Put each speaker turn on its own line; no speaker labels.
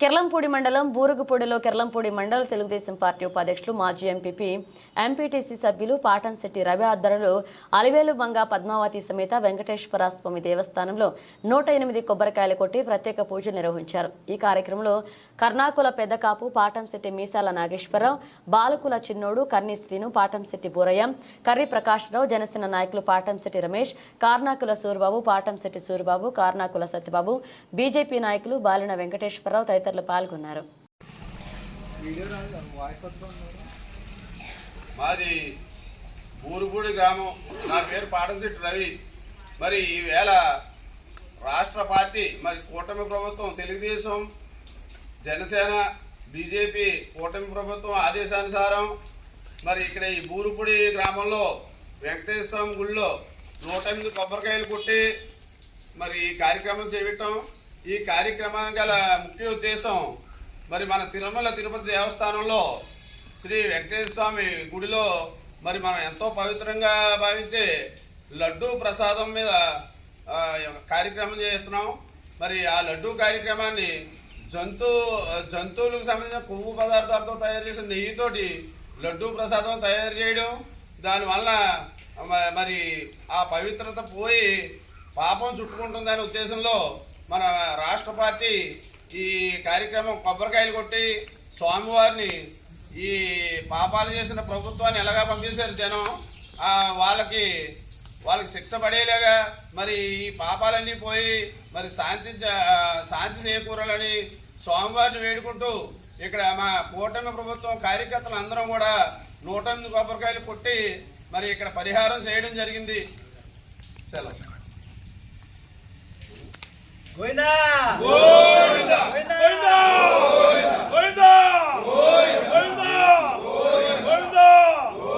కెర్లంపూడి మండలం బూరుగుపూడిలో కెర్లంపూడి మండల తెలుగుదేశం పార్టీ ఉపాధ్యక్షులు మాజీ ఎంపీపీ ఎంపీటీసీ సభ్యులు పాటంశెట్టి రవి ఆధ్వర్యంలో అలివేలు మంగ పద్మావతి సమేత వెంకటేశ్వర స్వామి దేవస్థానంలో నూట ఎనిమిది కొబ్బరికాయలు కొట్టి ప్రత్యేక పూజలు నిర్వహించారు. ఈ కార్యక్రమంలో కర్ణాకుల పెద్దకాపు పాటంశెట్టి మీసాల నాగేశ్వరరావు బాలకుల చిన్నోడు కర్ణి శ్రీను పాటంశెట్టి బూరయ్య కర్రి ప్రకాశ్రావు జనసేన నాయకులు పాటంశెట్టి రమేష్ కార్నాకుల సూర్బాబు పాటంశెట్టి సూర్బాబు కార్నాకుల సత్యబాబు బీజేపీ నాయకులు బాలిన వెంకటేశ్వరరావు తదితరులు పాల్గొన్నారు.
మాది ఊరుపూడి గ్రామం. నా పేరు పాటంశెట్టి రవి. మరి ఈవేళ రాష్ట్ర పార్టీ మరి కూటమి ప్రభుత్వం తెలుగుదేశం జనసేన బీజేపీ కూటమి ప్రభుత్వం ఆదేశానుసారం మరి ఇక్కడ ఈ బూరుపూడి గ్రామంలో వెంకటేశ్వర స్వామి గుళ్ళో నూట ఎనిమిది కొబ్బరికాయలు కొట్టి మరి ఈ కార్యక్రమం చేయటం ఈ కార్యక్రమానికి గల ముఖ్య ఉద్దేశం మరి మన తిరుమల తిరుపతి దేవస్థానంలో శ్రీ వెంకటేశ్వర స్వామి గుడిలో మరి మనం ఎంతో పవిత్రంగా భావించే లడ్డూ ప్రసాదం మీద కార్యక్రమం చేస్తున్నాం. మరి ఆ లడ్డూ కార్యక్రమాన్ని జంతు జంతువులకు సంబంధించిన కొవ్వు పదార్థాలతో తయారు చేసిన నెయ్యితోటి లడ్డూ ప్రసాదం తయారు చేయడం. దానివల్ల మ- మరి ఆ పవిత్రత పోయి పాపం చుట్టుకుంటుందనే ఉద్దేశంలో మన రాష్ట్ర పార్టీ ఈ కార్యక్రమం కొబ్బరికాయలు కొట్టి స్వామివారిని ఈ పాపాలు చేసిన ప్రభుత్వాన్ని ఎలాగా పంపించారు జనం? వాళ్ళకి వాళ్ళకి శిక్ష పడేలాగా మరి ఈ పాపాలన్నీ పోయి మరి శాంతి శాంతి చేకూరాలని స్వామివారిని వేడుకుంటూ ఇక్కడ మా కూటమి ప్రభుత్వం కార్యకర్తలు అందరం కూడా నూట ఎనిమిది కొబ్బరికాయలు కొట్టి మరి ఇక్కడ పరిహారం చేయడం జరిగింది. సెలవు.
Cuidado!